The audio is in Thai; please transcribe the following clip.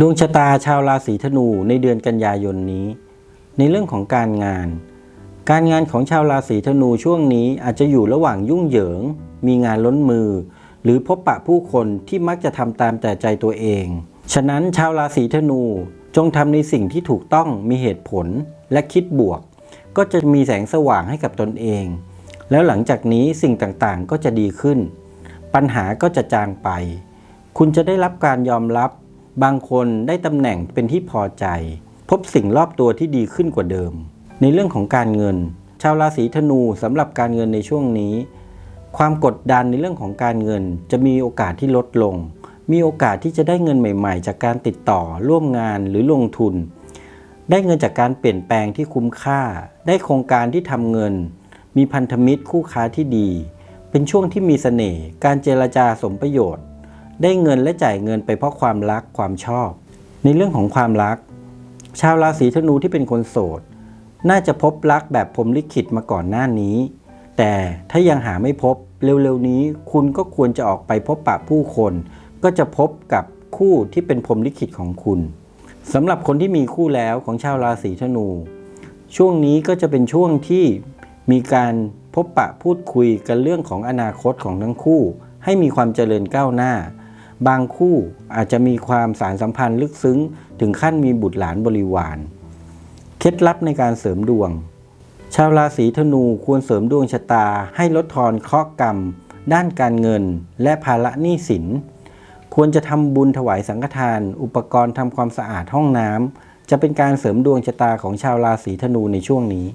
ดวงชะตาชาวราศีธนูในเดือนกันยายนนี้ ในเรื่องของการงาน การงานของชาวราศีธนูช่วงนี้อาจจะอยู่ระหว่างยุ่งเหยิง มีงานล้นมือ หรือพบปะผู้คนที่มักจะทำตามแต่ใจตัวเอง ฉะนั้นชาวราศีธนูจงทำในสิ่งที่ถูกต้องมีเหตุผลและคิดบวก ก็จะมีแสงสว่างให้กับตนเอง แล้วหลังจากนี้สิ่งต่างๆก็จะดีขึ้น ปัญหาก็จะจางไป คุณจะได้รับการยอมรับ บางคนได้ตำแหน่งเป็นที่พอใจ พบสิ่งรอบตัวที่ดีขึ้นกว่าเดิม ในเรื่องของการเงิน ชาวราศีธนูสำหรับการเงินในช่วงนี้ ความกดดันในเรื่องของการเงินจะมีโอกาสที่ลดลง มีโอกาสที่จะได้เงินใหม่ ๆ จากการติดต่อร่วมงานหรือลงทุน ได้เงินจากการเปลี่ยนแปลงที่คุ้มค่า ได้โครงการที่ทำเงิน มีพันธมิตรคู่ค้าที่ดี เป็นช่วงที่มีเสน่ห์การเจรจาสมประโยชน์ ได้เงินและจ่ายเงินไปเพราะความรักความชอบ ในเรื่องของความรัก ชาวราศีธนูที่เป็นคนโสด น่าจะพบรักแบบพรมลิขิตมาก่อนหน้านี้ แต่ถ้ายังหาไม่พบเร็วๆนี้ คุณก็ควรจะออกไปพบปะผู้คน ก็จะพบกับคู่ที่เป็นพรมลิขิตของคุณสำหรับคนที่มีคู่แล้วของชาวราศีธนู ช่วงนี้ก็จะเป็นช่วงที่มีการพบปะพูดคุยกันเรื่องของอนาคตของทั้งคู่ ให้มีความเจริญก้าวหน้า บางคู่อาจจะมีความสารสัมพันธ์ลึกซึ้ง ถึงขั้นมีบุตรหลานบริวาร เคล็ดลับในการเสริมดวง ชาวราศีธนูควรเสริมดวงชะตา ให้ลดทอนเคราะห์กรรม ด้านการเงิน และภาระหนี้สิน ควรจะทำบุญถวายสังฆทาน อุปกรณ์ทำความสะอาดห้องน้ำจะเป็นการเสริมดวงชะตาของชาวราศีธนูในช่วงนี้